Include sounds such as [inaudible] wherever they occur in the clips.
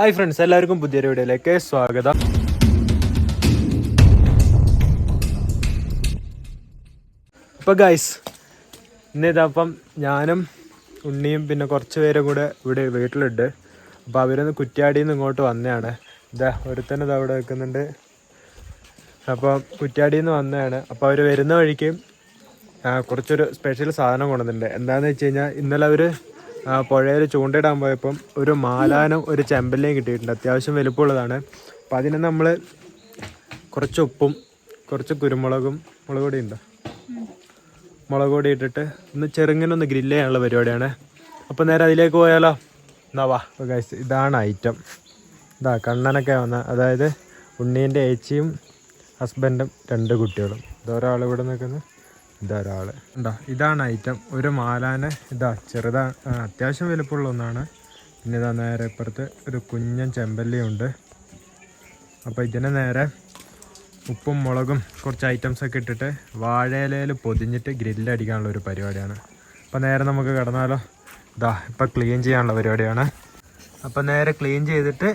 Hi friends എല്ലാവർക്കും പുതിയൊരു വീഡിയോയിലേക്ക് സ്വാഗതം. അപ്പോൾ ഗൈസ് ഇന്ന് ഇതപ്പം ഞാനും ഉണ്ണിയും പിന്നെ കുറച്ച് പേരും കൂടെ ഇവിടെ വീട്ടിലുണ്ട്. അപ്പോൾ അവരൊന്ന് കുറ്റ്യാടിയിൽ നിന്ന് ഇങ്ങോട്ട് വന്നതാണ്. ഇതാ ഒരുത്തന്നെ ഇത് അവിടെ വെക്കുന്നുണ്ട് അപ്പോൾ കുറ്റ്യാടിയിൽ നിന്ന് വന്നതാണ്. അപ്പോൾ അവർ വരുന്ന വഴിക്ക് കുറച്ചൊരു സ്പെഷ്യൽ സാധനം കൊണ്ടുവന്നിട്ടുണ്ട്. എന്താണെന്ന് വെച്ച് കഴിഞ്ഞാൽ ഇന്നലെ അവർ പുഴയിൽ ചൂണ്ടയിടാൻ പോയപ്പം ഒരു മാലാനും ഒരു ചെമ്പല്ലേയും കിട്ടിയിട്ടുണ്ട്. അത്യാവശ്യം വലുപ്പമുള്ളതാണ്. അപ്പം അതിന് നമ്മൾ കുറച്ച് ഉപ്പും കുറച്ച് കുരുമുളകും മുളക് പൊടി ഉണ്ടോ? മുളക് പൊടി ഇട്ടിട്ട് ഒന്ന് ചെറുങ്ങനെ ഒന്ന് ഗ്രില്ല് ചെയ്യാനുള്ള പരിപാടിയാണ്. അപ്പം നേരെ അതിലേക്ക് പോയാലോ? എന്നാ വാ. ഗൈസ് ഇതാണ് ഐറ്റം ഇതാ കണ്ണനൊക്കെ വന്ന അതായത് ഉണ്ണീന്റെ ഏച്ചിയും ഹസ്ബൻഡും രണ്ട് കുട്ടികളും. ഇതൊരാൾ ഇവിടെ നിൽക്കുന്നു. ഇതൊരാൾ ഉണ്ടോ ഇതാണ് ഐറ്റം ഒരു മാലാന് ഇതാ ചെറുതാ അത്യാവശ്യം വലുപ്പമുള്ള ഒന്നാണ്. പിന്നെ ഇതാ നേരെ ഇപ്പുറത്ത് ഒരു കുഞ്ഞൻ ചെമ്പല്ലിയുണ്ട്. അപ്പോൾ ഇതിനെ നേരെ ഉപ്പും മുളകും കുറച്ച് ഐറ്റംസ് ഒക്കെ ഇട്ടിട്ട് വാഴയിലയിൽ പൊതിഞ്ഞിട്ട് ഗ്രില്ലടിക്കാനുള്ള ഒരു പരിപാടിയാണ്. അപ്പോൾ നേരെ നമുക്ക് കിടന്നാലോ. ഇതാ ഇപ്പോൾ ക്ലീൻ ചെയ്യാനുള്ള പരിപാടിയാണ്. അപ്പോൾ നേരെ ക്ലീൻ ചെയ്തിട്ട്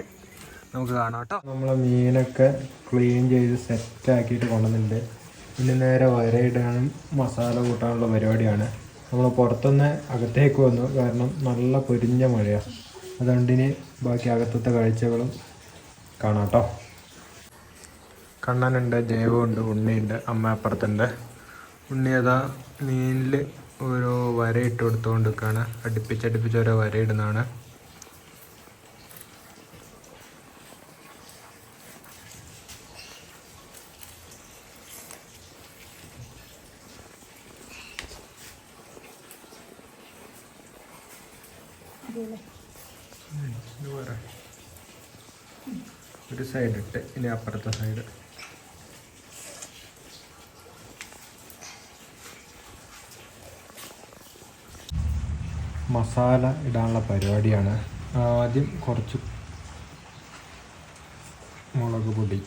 നമുക്ക് കാണാം കേട്ടോ. നമ്മൾ മീനൊക്കെ ക്ലീൻ ചെയ്ത് സെറ്റാക്കിയിട്ട് കൊണ്ടുവന്നിട്ടുണ്ട്. പിന്നെ നേരെ വരയിടാനും മസാല കൂട്ടാനുള്ള പരിപാടിയാണ്. നമ്മൾ പുറത്തുനിന്ന് അകത്തേക്ക് വന്നു. കാരണം നല്ല പൊരിഞ്ഞ മഴയാണ് അതുകൊണ്ട് ഇനി ബാക്കി അകത്തത്തെ കാഴ്ചകളും കാണാം കേട്ടോ കണ്ണനുണ്ട് ജൈവമുണ്ട് ഉണ്ണിയുണ്ട് അമ്മ അപ്പുറത്തുണ്ട്. ഉണ്ണി അതാ മീനിൽ ഓരോ വര ഇട്ട് കൊടുത്തുകൊണ്ട് നിൽക്കുകയാണ് അടുപ്പിച്ചടുപ്പിച്ച് ഓരോ വര ഇടുന്നതാണ് ഇത് വേറെ. ഒരു സൈഡ് ഇട്ട് ഇനി അപ്പുറത്തെ സൈഡ് മസാല ഇടാനുള്ള പരിപാടിയാണ്. ആദ്യം കുറച്ച് മുളക് പൊടി.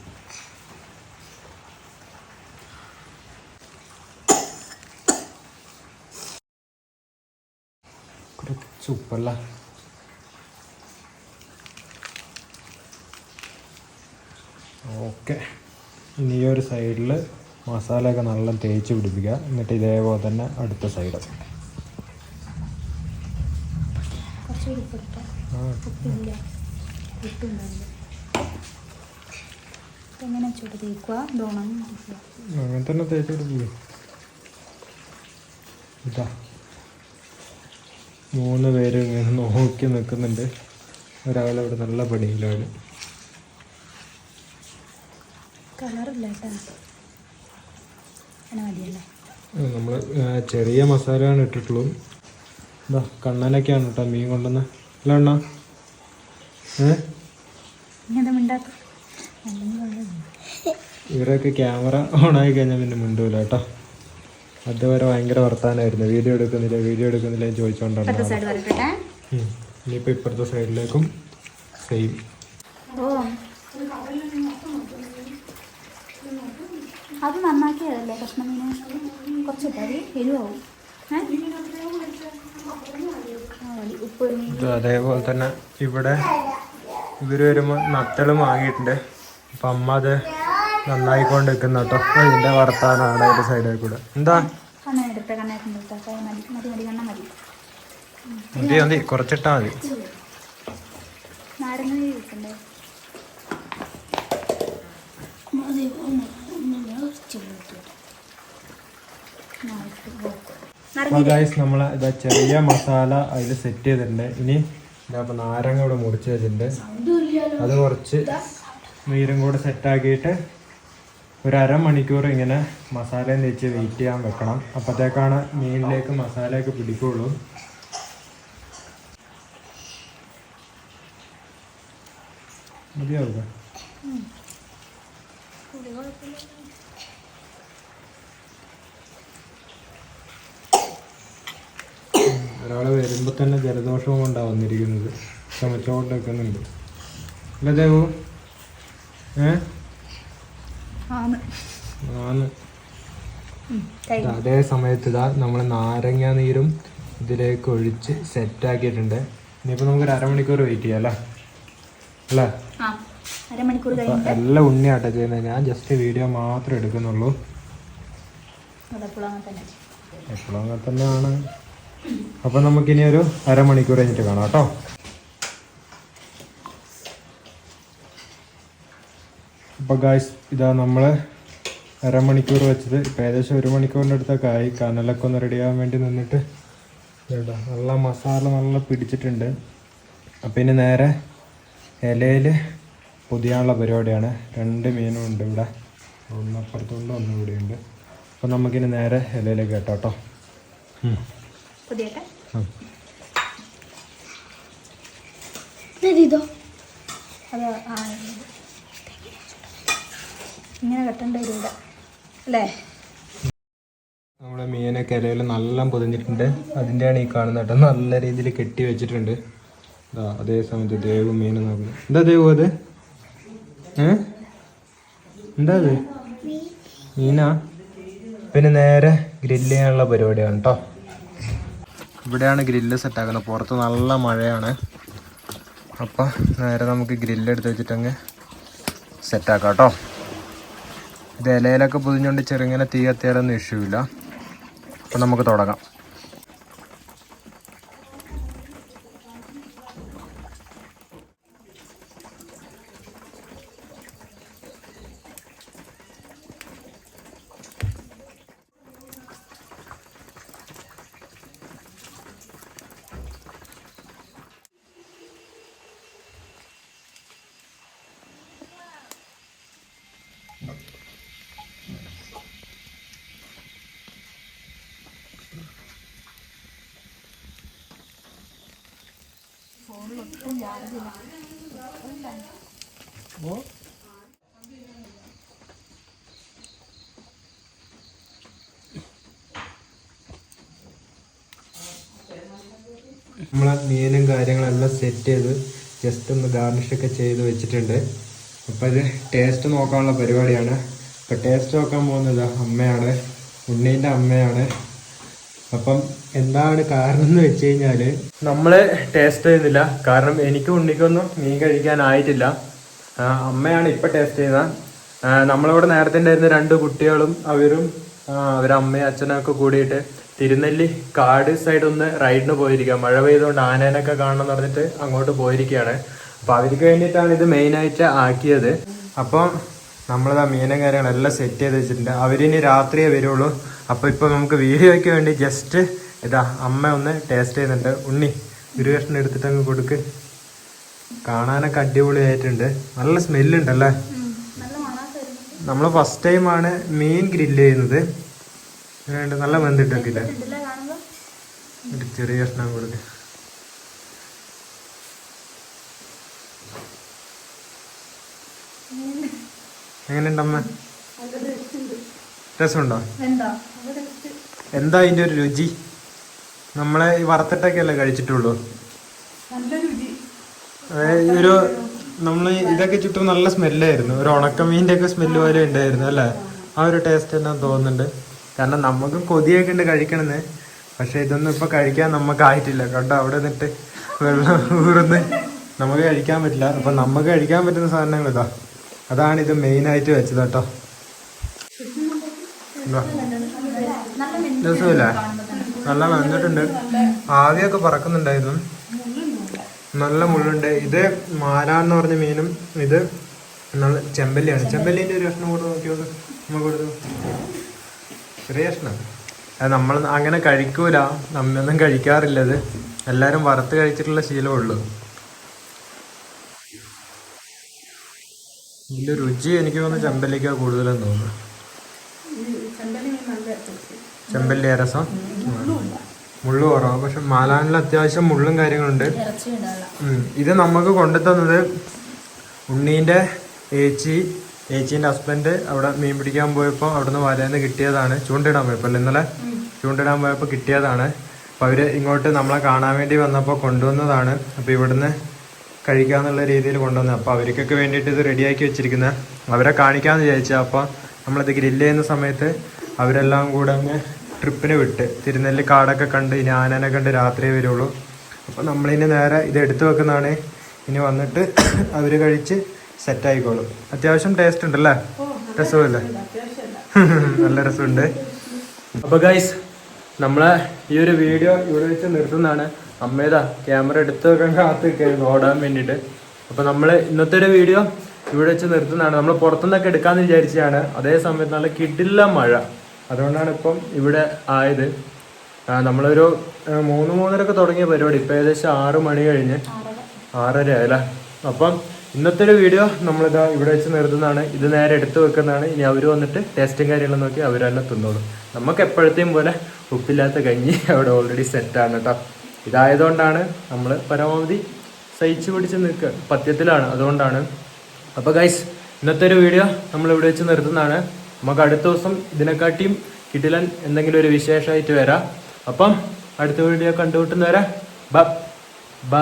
കുറച്ച് ഉപ്പല്ല ഓക്കെ. ഇനി ഈ ഒരു സൈഡിൽ മസാലയൊക്കെ നല്ല തേച്ച് പിടിപ്പിക്കുക. എന്നിട്ട് ഇതേപോലെ തന്നെ അടുത്ത സൈഡ് അങ്ങനെ തന്നെ തേച്ച് പിടിപ്പിക്കുക ഇതാ. മൂന്ന് പേര് ഇങ്ങനെ നോക്കി നിൽക്കുന്നുണ്ട്. ഒരാളിവിടെ നല്ല പണിയിലാണ്. കളറില്ല കേട്ടോ നമ്മൾ ചെറിയ മസാലയാണ് ഇട്ടിട്ടുള്ളൂ. എന്താ കണ്ണനൊക്കെയാണ് കേട്ടോ മീൻ കൊണ്ടുവന്ന. അല്ല എണ്ണ ഇവരൊക്കെ ക്യാമറ ഓൺ ആയി കഴിഞ്ഞാൽ പിന്നെ മിണ്ടൂല കേട്ടോ അതുവരെ ഭയങ്കര വർത്താനായിരുന്നു. വീഡിയോ എടുക്കുന്നില്ല വീഡിയോ എടുക്കുന്നില്ല ഉം. ഇനിയിപ്പോൾ ഇപ്പുറത്തെ സൈഡിലേക്കും സെയിം ഓ. അത് നന്നാക്കിയതല്ലേ കഷ്ണമീന് കുറച്ച് ഇട്ടാൽ എരിവാവും അതേപോലെ തന്നെ ഇവിടെ ഇവർ വരുമ്പോൾ നത്തലും വാങ്ങിയിട്ടുണ്ട് അപ്പം അമ്മ അത് നന്നായിക്കൊണ്ട് നിൽക്കുന്ന കേട്ടോ. ഇതിന്റെ വർത്താനാണ് അതിന്റെ സൈഡിൽ കൂടെ. എന്താ? മതി മതി കുറച്ചിട്ടാൽ മതി മതി മതി. കുറച്ചിട്ടാ മതി. നാരങ്ങ നീര് കിട്ടണ്ടേ മതി ഒന്ന് ഒന്ന് ചെറിയ നമ്മൾ ഇതാ ചെറിയ മസാല അതിൽ സെറ്റ് ചെയ്തിട്ടുണ്ട്. ഇനി നാരങ്ങ ഇവിടെ മുറിച്ച് വെച്ചിട്ടുണ്ട്. അത് കുറച്ച് നീരും കൂടെ സെറ്റാക്കിയിട്ട് ഒരു അരമണിക്കൂർ ഇങ്ങനെ മസാലയും തേച്ച് വെയിറ്റ് ചെയ്യാൻ വെക്കണം. അപ്പോഴത്തേക്കാണ് മീനിലേക്ക് മസാലയൊക്കെ പിടിക്കുള്ളൂ. മതിയാവുക? ഒരാൾ വരുമ്പോൾ തന്നെ ജലദോഷവും കൊണ്ടാണ് വന്നിരിക്കുന്നത്. അല്ല ദേവു. ഏ? ആന്ന് അതേ സമയത്ത് ഇതാ നമ്മൾ നാരങ്ങ നീരും ഇതിലേക്ക് ഒഴിച്ച് സെറ്റ് ആക്കിയിട്ടുണ്ട്. ഇനിയിപ്പോൾ നമുക്കൊരു അരമണിക്കൂർ വെയിറ്റ് ചെയ്യാം അല്ലേ? അല്ലേ? എല്ലാം ഉണ്ണിയാട്ടോ ചെയ്യുന്നത്. ഞാൻ ജസ്റ്റ് വീഡിയോ മാത്രമേ എടുക്കുന്നുള്ളൂ. എപ്പോഴും അങ്ങനെ തന്നെയാണ്. അപ്പം നമുക്കിനി ഒരു അരമണിക്കൂർ കഴിഞ്ഞിട്ട് കാണാം കേട്ടോ. അപ്പോൾ ഗായ്സ് ഇതാ നമ്മൾ അരമണിക്കൂർ വെച്ചത്. ഇപ്പം ഏകദേശം ഒരു മണിക്കൂറിന്റെ അടുത്തൊക്കെ ആയി. കനലൊക്കെ ഒന്ന് റെഡിയാകാൻ വേണ്ടി നിന്നിട്ട് നല്ല മസാല നല്ല പിടിച്ചിട്ടുണ്ട്. അപ്പം ഇനി നേരെ ഇലയിൽ പൊതിയാനുള്ള പരിപാടിയാണ്. രണ്ട് മീനും ഉണ്ട് ഇവിടെ. ഒന്നപ്പുറത്തുണ്ട് ഒന്നും ഇവിടെയുണ്ട്. അപ്പം നമുക്കിനി നേരെ ഇലയിലേക്ക് കേട്ടോ കേട്ടോ. പുതിയട്ടെ? ഉം. ഇതോ അത് ആ ഇങ്ങനെ കെട്ടേണ്ട ഒരു ഇവിടെ അല്ലേ? നമ്മുടെ മീനെ ഇലയിൽ നല്ല പൊതിഞ്ഞിട്ടുണ്ട്. അതിന്റെയാണ് ഈ കാണുന്നത് കേട്ടോ. നല്ല രീതിയിൽ കെട്ടി വെച്ചിട്ടുണ്ട്. അതേ സമയത്ത് ദേവ് മീൻ നോക്കുന്നു. എന്താ ദേവ് അത്? ഏ? എന്താ അത്? മീനാ? പിന്നെ നേരെ ഗ്രില്ല് ചെയ്യാനുള്ള പരിപാടിയാണ് കേട്ടോ. ഇവിടെയാണ് ഗ്രില്ല് സെറ്റാക്കുന്നത്. പുറത്ത് നല്ല മഴയാണ്. അപ്പം നേരെ നമുക്ക് ഗ്രില്ല് എടുത്ത് വെച്ചിട്ടങ്ങ് സെറ്റാക്കാം കേട്ടോ. ഇത് ഇലയിലൊക്കെ പൊതിഞ്ഞുകൊണ്ട് ചെറുങ്ങനെ തീ കത്തിയാലൊന്നും ഇഷ്യൂ ഇല്ല. അപ്പം നമുക്ക് തുടങ്ങാം. നമ്മളെ മീനും കാര്യങ്ങളെല്ലാം സെറ്റ് ചെയ്ത് ജസ്റ്റ് ഒന്ന് ഗാർണിഷൊക്കെ ചെയ്ത് വെച്ചിട്ടുണ്ട്. അപ്പം ഇത് ടേസ്റ്റ് നോക്കാനുള്ള പരിപാടിയാണ്. അപ്പം ടേസ്റ്റ് നോക്കാൻ പോകുന്നത് അമ്മയാണ്. ഉണ്ണീന്റെ അമ്മയാണ്. അപ്പം എന്താണ് കാരണം എന്ന് വെച്ച് കഴിഞ്ഞാൽ നമ്മൾ ടേസ്റ്റ് ചെയ്യുന്നില്ല. കാരണം എനിക്ക് ഉണ്ണിക്കൊന്നും മീൻ കഴിക്കാനായിട്ടില്ല. അമ്മയാണ് ഇപ്പം ടേസ്റ്റ് ചെയ്യുന്നത്. നമ്മളിവിടെ നേരത്തെ ഉണ്ടായിരുന്ന രണ്ട് കുട്ടികളും അവരും അവരമ്മയും ഒക്കെ കൂടിയിട്ട് തിരുനെല്ലി കാട് സൈഡ് ഒന്ന് റൈഡിന് പോയിരിക്കുക മഴ പെയ്തുകൊണ്ട് ആനേനൊക്കെ കാണണം എന്ന് പറഞ്ഞിട്ട് അങ്ങോട്ട് പോയിരിക്കുകയാണ്. അപ്പൊ അവർക്ക് വേണ്ടിയിട്ടാണ് ഇത് മെയിനായിട്ട് ആക്കിയത്. അപ്പം നമ്മളിതാ മീനും കാര്യങ്ങളെല്ലാം സെറ്റ് ചെയ്ത് വെച്ചിട്ടുണ്ട്. അവരിനി രാത്രിയേ വരുള്ളൂ. അപ്പോൾ ഇപ്പോൾ നമുക്ക് വീഡിയോയ്ക്ക് വേണ്ടി ജസ്റ്റ് ഇതാ അമ്മ ഒന്ന് ടേസ്റ്റ് ചെയ്യുന്നുണ്ട്. ഉണ്ണി ഒരു കഷ്ണം എടുത്തിട്ട് അങ്ങ് കൊടുക്ക്. കാണാനൊക്കെ അടിപൊളിയായിട്ടുണ്ട്. നല്ല സ്മെല്ലുണ്ടല്ലേ നമ്മൾ ഫസ്റ്റ് ടൈമാണ് മീൻ ഗ്രില്ല് ചെയ്യുന്നത്? നല്ല വെന്തിട്ടൊക്കെ ഇല്ലേ? ഒരു ചെറിയ കഷ്ണം കൊടുക്ക്. എങ്ങനെയുണ്ട് അമ്മ? രസമുണ്ടോ? എന്താ എന്താ അതിന്റെ ഒരു രുചി? നമ്മളെ ഈ വറുത്തിട്ടൊക്കെ അല്ലേ കഴിച്ചിട്ടുള്ളൂ ഒരു നമ്മൾ ഇതൊക്കെ ചുറ്റും നല്ല സ്മെല്ലായിരുന്നു. ഒരു ഉണക്കമീന്റെ ഒക്കെ സ്മെല്ല് പോലെ ഉണ്ടായിരുന്നു അല്ലേ? ആ ഒരു ടേസ്റ്റ് തന്നെ തോന്നുന്നുണ്ട്. കാരണം നമുക്ക് കൊതിയൊക്കെ ഉണ്ട് കഴിക്കണമെന്ന്. പക്ഷെ ഇതൊന്നും ഇപ്പൊ കഴിക്കാൻ നമുക്ക് ആയിട്ടില്ല കേട്ടോ അവിടെ നിന്നിട്ട് വെള്ളം ഊർന്ന് നമുക്ക് കഴിക്കാൻ പറ്റില്ല. അപ്പൊ നമുക്ക് കഴിക്കാൻ പറ്റുന്ന സാധനങ്ങൾ ഇതാ. അതാണ് ഇത് മെയിൻ ആയിട്ട് വെച്ചത് കേട്ടോ. രസമില്ല? നല്ല നനഞ്ഞിട്ടുണ്ട് ആവിയൊക്കെ പറക്കുന്നുണ്ടായിരുന്നു. നല്ല മുള്ളുണ്ട്. ഇത് മാലാന്ന് പറഞ്ഞ മീനും ഇത് നല്ല ചെമ്പല്ലിയാണ്. ചെമ്പല്ലിന്റെ ഒരു കഷ്ണം കൂടെ നോക്കിയോ നമ്മൾ കൊടുത്തു? ചെറിയ കഷ്ണം. അത് നമ്മൾ അങ്ങനെ കഴിക്കൂല. നമ്മൊന്നും കഴിക്കാറില്ലത് എല്ലാവരും എല്ലാരും വറുത്ത് കഴിച്ചിട്ടുള്ള ശീലമുള്ളൂ. ഇതിന്റെ രുചി എനിക്ക് തോന്നുന്നു ചെമ്പല്ലിക്കാ കൂടുതലെന്ന് തോന്നുന്നു. ചെമ്പല്ലി രസം മുള്ളു കുറവാണ് പക്ഷെ മാലാനിൽ അത്യാവശ്യം മുള്ളും കാര്യങ്ങളുണ്ട്. ഇത് നമുക്ക് കൊണ്ടുതന്നത് ഉണ്ണീന്റെ ഏച്ചി ഏച്ചീന്റെ ഹസ്ബൻഡ് അവിടെ മീൻ പിടിക്കാൻ പോയപ്പോൾ അവിടുന്ന് വലയെന്ന് കിട്ടിയതാണ്. ചൂണ്ടിടാൻ പോയപ്പോൾ അല്ലേ ഇന്നലെ? ചൂണ്ടിടാൻ പോയപ്പോൾ കിട്ടിയതാണ്. അപ്പോൾ അവർ ഇങ്ങോട്ട് നമ്മളെ കാണാൻ വേണ്ടി വന്നപ്പോൾ കൊണ്ടുവന്നതാണ്. അപ്പോൾ ഇവിടുന്ന് കഴിക്കാന്നുള്ള രീതിയിൽ കൊണ്ടുവന്നത് അപ്പോൾ അവർക്കൊക്കെ വേണ്ടിയിട്ട് ഇത് റെഡിയാക്കി വെച്ചിരിക്കുന്നത് അവരെ കാണിക്കാമെന്ന് വിചാരിച്ചത് അപ്പോൾ നമ്മളിത് ഗ്രില്ല് ചെയ്യുന്ന സമയത്ത് അവരെല്ലാം കൂടെ അങ്ങ് ട്രിപ്പിന് വിട്ട് തിരുനെല്ലി കാടൊക്കെ കണ്ട് ഇനി ആനനെ കണ്ട് രാത്രിയേ വരുള്ളൂ. അപ്പോൾ നമ്മളിനി നേരെ ഇത് എടുത്തു വെക്കുന്നതാണ്. ഇനി വന്നിട്ട് [coughs] അവർ കഴിച്ച് സെറ്റ് ആയിക്കോളും. അത്യാവശ്യം ടേസ്റ്റ് ഉണ്ടല്ലേ? രസമല്ലേ? [laughs] നല്ല രസമുണ്ട്. അപ്പോൾ ഗൈസ് നമ്മളെ ഈ ഒരു വീഡിയോ ഇവിടെ വെച്ച് നിർത്തുന്നതാണ്. അമ്മേതാ ക്യാമറ എടുത്ത് വെക്കാൻ കാത്ത് നിൽക്കായിരുന്നു ഓടാൻ വേണ്ടിയിട്ട്. അപ്പോൾ നമ്മൾ ഇന്നത്തെ ഒരു വീഡിയോ ഇവിടെ വെച്ച് നിർത്തുന്നതാണ്. നമ്മൾ പുറത്തുനിന്നൊക്കെ എടുക്കാമെന്ന് വിചാരിച്ചതാണ്. അതേ സമയത്ത് നല്ല കിടില്ല മഴ. അതുകൊണ്ടാണ് ഇപ്പം ഇവിടെ ആയത്. നമ്മളൊരു മൂന്ന് മൂന്നരക്ക് തുടങ്ങിയ പരിപാടി. ഇപ്പം ഏകദേശം ആറ് മണി കഴിഞ്ഞ് ആറര ആയല്ലേ അപ്പം ഇന്നത്തെ ഒരു വീഡിയോ നമ്മളിതാ ഇവിടെ വെച്ച് നിർത്തുന്നതാണ്. ഇത് നേരെ എടുത്തു വെക്കുന്നതാണ്. ഇനി അവർ വന്നിട്ട് ടേസ്റ്റും കാര്യങ്ങളും നോക്കി തന്നെ തിന്നോളും. നമുക്ക് എപ്പോഴത്തെയും പോലെ ഉപ്പില്ലാത്ത കഞ്ഞി അവിടെ ഓൾറെഡി സെറ്റാണ് കേട്ടോ. ഇതായതുകൊണ്ടാണ് നമ്മൾ പരമാവധി സഹിച്ചു പിടിച്ച് നിൽക്കുക പത്യത്തിലാണ്. അതുകൊണ്ടാണ്. അപ്പോൾ ഗൈസ് ഇന്നത്തെ ഒരു വീഡിയോ നമ്മൾ ഇവിടെ വെച്ച് നിർത്തുന്നതാണ്. നമുക്ക് അടുത്ത ദിവസം ഇതിനെക്കാട്ടിയും കിടിലൻ എന്തെങ്കിലും ഒരു വിശേഷമായിട്ട് വരാം. അപ്പം അടുത്ത വീഡിയോ കണ്ടുമുട്ടുന്നവരെ ബ